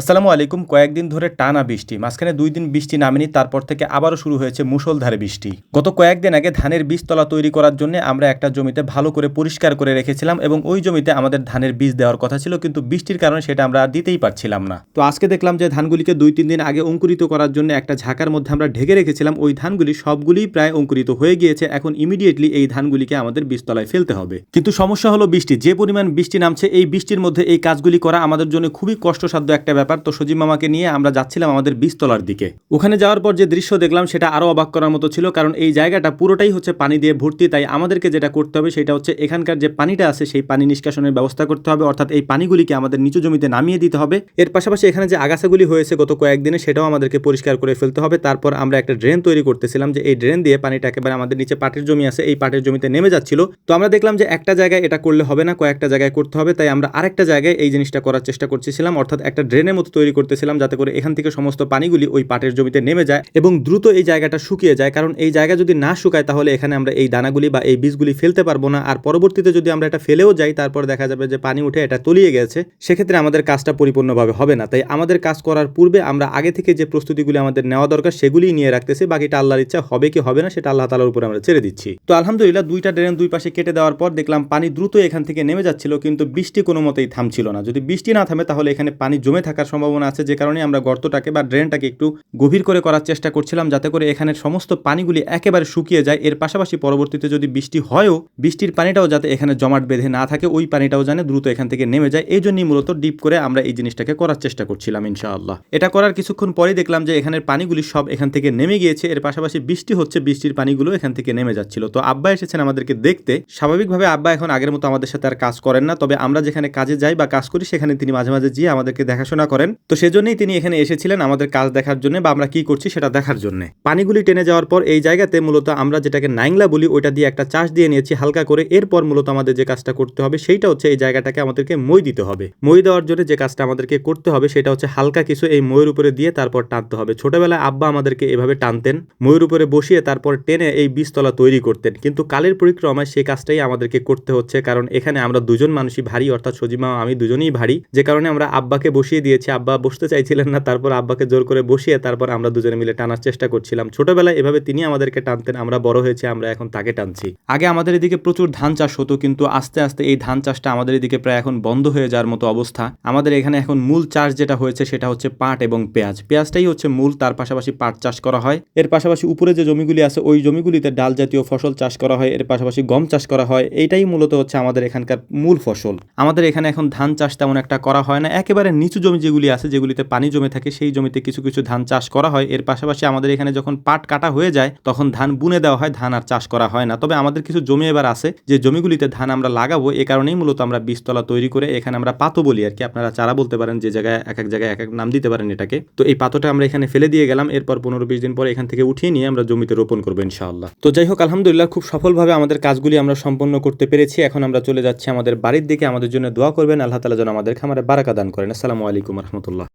আসসালামু আলাইকুম। কয়েকদিন ধরে টানা বৃষ্টি, মাঝখানে দুই দিন বৃষ্টি নামেনি, তারপর থেকে আবারও শুরু হয়েছে মুষলধারে বৃষ্টি। গত কয়েকদিন আগে ধানের বীজতলা তৈরি করার জন্য আমরা একটা জমিতে ভালো করে পরিষ্কার করে রেখেছিলাম এবং ওই জমিতে আমাদের ধানের বীজ দেওয়ার কথা ছিল, কিন্তু বৃষ্টির কারণে সেটা আমরা দিতেই পারছিলাম না। তো আজকে দেখলাম যে ধানগুলিকে দুই তিন দিন আগে অঙ্কুরিত করার জন্য একটা ঝাঁকার মধ্যে আমরা ঢেকে রেখেছিলাম। ওই ধানগুলি সবগুলিই প্রায় অঙ্কুরিত হয়ে গিয়েছে। এখন ইমিডিয়েটলি এই ধানগুলিকে আমাদের বীজতলায় ফেলতে হবে। কিন্তু সমস্যা হলো বৃষ্টি। যে পরিমাণ বৃষ্টি নামছে, এই বৃষ্টির মধ্যে এই কাজগুলি করা আমাদের জন্য খুবই কষ্টসাধ্য একটা ব্যাপার তো সজিব মামাকে নিয়ে আমরা যাচ্ছিলাম আমাদের বীজতলার দিকে। ওখানে যাওয়ার পর যে দৃশ্য দেখলাম, সেটা আরও অবাক করার মতো ছিল, কারণ এই জায়গাটা পুরোটাই হচ্ছে পানি দিয়ে ভর্তি, তাই আমাদেরকে যেটা করতে হবে সেটা হচ্ছে এখানকার যে পানিটা আছে, সেই পানি নিষ্কাশনের ব্যবস্থা করতে হবে, অর্থাৎ এই পানিগুলিকে আমাদের নিচু জমিতে নামিয়ে দিতে হবে। এর পাশাপাশি এখানে যে আগাছাগুলি হয়েছে গত কয়েকদিনে, সেটাও আমাদেরকে পরিষ্কার করে ফেলতে হবে। তারপর আমরা একটা ড্রেন তৈরি করতেছিলাম, যে এই ড্রেন দিয়ে পানিটা একেবারে আমাদের নিচে পাটের জমি আছে, এই পাটের জমিতে নেমে যাচ্ছিল। তো আমরা দেখলাম যে একটা জায়গায় এটা করলে হবে না, কয়েকটা জায়গায় করতে হবে, তাই আমরা আরেকটা জায়গায় এই জিনিসটা করার চেষ্টা করতেছিলাম অর্থাৎ একটা ড্রেনের মতো তৈরি করতেছিলাম যাতে করে এখান থেকে সমস্ত পানিগুলি ওই পাটের জমিতে নেমে যায় এবং দ্রুত এই জায়গাটা শুকিয়ে যায়। কারণ এই জায়গা যদি না শুকায় তাহলে এখানে আমরা এই দানাগুলি বা এই বীজগুলি ফেলতে পারব না। আর পরবর্তীতে যদি আমরা এটা ফেলেও যাই, তারপর দেখা যাবে যে পানি উঠে এটা তলিয়ে গেছে। সেক্ষেত্রে আমাদের কাজটা পরিপূর্ণভাবে হবে না। তাই আমাদের কাজ করার পূর্বে আমরা আগে থেকে যে প্রস্তুতিগুলি আমাদের নেওয়া দরকার সেগুলিই নিয়ে রাখতেছি। বাকিটা আল্লাহর ইচ্ছা হবে কি হবে না সেটা আল্লাহ তালার উপর আমরা ছেড়ে দিচ্ছি। তো আলহামদুলিল্লাহ দুইটা ড্রেন দুই পাশে কেটে দেওয়ার পর দেখলাম পানি দ্রুত এখান থেকে নেমে যাচ্ছিল, কিন্তু বৃষ্টি কোনো মতেই থামছিল না। যদি বৃষ্টি না থামে তাহলে এখানে পানি জমে থাকার সম্ভাবনা আছে যে কারণে আমরা গর্তটাকে বা ড্রেনটাকে একটু গভীর করে করার চেষ্টা করছিলাম যাতে করে এখানের সমস্ত পানিগুলি একেবারে শুকিয়ে যায়। এর পাশাপাশি পরবর্তীতে যদি বৃষ্টি হয়ও, বৃষ্টির পানিটাও যাতে এখানে জমাট বেঁধে না থাকে, ওই পানিটাও জানে দ্রুত এখান থেকে নেমে যায়। এই জন্যই মূলত ডিপ করে আমরা এই জিনিসটাকে করার চেষ্টা করছিলাম, ইনশাআল্লাহ। এটা করার কিছুক্ষণ পরে দেখলাম যে এখানের পানিগুলি সব এখান থেকে নেমে গিয়েছে। এর পাশাপাশি বৃষ্টি হচ্ছে, বৃষ্টির পানিগুলো এখান থেকে নেমে যাচ্ছিল। তো আব্বা এসেছেন আমাদেরকে দেখতে। স্বাভাবিকভাবে আব্বা এখন আগের মতো আমাদের সাথে আর কাজ করেন না। তবে আমরা যেখানে কাজে যাই বা কাজ করি, সেখানে তিনি মাঝে মাঝে গিয়ে আমাদেরকে দেখাশোনা তো সেজন্যই তিনি এখানে এসেছিলেন আমাদের কাজ দেখার জন্য বা আমরা কি করছি সেটা দেখার জন্য। পানিগুলি টেনে যাওয়ার পর এই জায়গাতে মূলত আমরা যেটাকে নাইংলা বলি, ওইটা দিয়ে একটা চাষ দিয়ে নিয়েছি হালকা করে। এরপর মূলত আমাদের যে কাজটা করতে হবে সেইটা হচ্ছে এই জায়গাটাকে আমাদেরকে মই দিতে হবে। মই দেওয়ার জন্য যে কাজটা আমাদেরকে করতে হবে সেটা হচ্ছে হালকা কিছু এই ময়ের উপরে দিয়ে তারপর টানতে হবে। ছোটবেলায় আব্বা আমাদেরকে এভাবে টানতেন, ময়ের উপরে বসিয়ে তারপর টেনে এই বীজতলা তৈরি করতেন। কিন্তু কালের পরিক্রমায় সেই কাজটাই আমাদেরকে করতে হচ্ছে, কারণ এখানে আমরা দুজন মানুষই ভারী, অর্থাৎ সজিমা আমি দুজনেই ভারী। যে কারণে আমরা আব্বাকে বসিয়ে দিয়েছি আব্বা বসতে চাইছিলেন না, তারপর আব্বাকে জোর করে বসিয়ে তারপর আমরা দুজনে মিলে টানার চেষ্টা করছিলাম। ছোটবেলায় এভাবে তিনি আমাদেরকে টানতেন, আমরা বড় হয়েছে, আমরা এখন তাকে টানছি। আগে আমাদের এদিকে প্রচুর ধান চাষ হতো, কিন্তু আস্তে আস্তে এই ধান চাষটা আমাদের এদিকে প্রায় এখন বন্ধ হয়ে যাওয়ার মতো অবস্থা। আমাদের এখানে এখন মূল চাষ যেটা হয়েছে, সেটা হচ্ছে পাট এবং পেঁয়াজ। পেঁয়াজটাই হচ্ছে মূল, তার পাশাপাশি পাট চাষ করা হয়। এর পাশাপাশি উপরে যে জমিগুলি আছে, ওই জমিগুলিতে ডাল জাতীয় ফসল চাষ করা হয়, এর পাশাপাশি গম চাষ করা হয়, এইটাই মূলত হচ্ছে আমাদের এখানকার মূল ফসল। আমাদের এখানে এখন ধান চাষ তেমন একটা করা হয় না, একেবারে নিচু জমি যেগুলি আছে, যেগুলিতে পানি জমে থাকে, সেই জমিতে কিছু কিছু ধান চাষ করা হয়। এর পাশাপাশি আমাদের এখানে যখন পাট কাটা হয়ে যায়, তখন ধান বুনে দেওয়া হয়, ধান আর চাষ করা হয় না। তবে আমাদের কিছু জমি এবার আছে, যে জমিগুলিতে ধান আমরা লাগাবো, এ কারণেই মূলত আমরা বীজতলা তৈরি করে এখানে আমরা পাতো বলি আর কি। আপনারা চারা বলতে পারেন, যে জায়গায়, এক এক জায়গায়, এক এক নাম দিতে পারেন এটাকে। তো এই পাতোটা আমরা এখানে ফেলে দিয়ে গেলাম, এরপর পনেরো বিশ দিন পরে এখান থেকে উঠিয়ে নিয়ে আমরা জমিতে রোপণ করব ইনশাআল্লাহ। তো যাই হোক, আলহামদুলিল্লাহ, খুব সফলভাবে আমাদের কাজগুলি আমরা সম্পন্ন করতে পেরেছি। এখন আমরা চলে যাচ্ছি আমাদের বাড়ির দিকে। আমাদের জন্য দোয়া করবেন। আল্লাহ তালা যেন আমাদের খামারে বারাকা দান করেন। আসসালামু আলাইকুম রহমতুল্লাহ।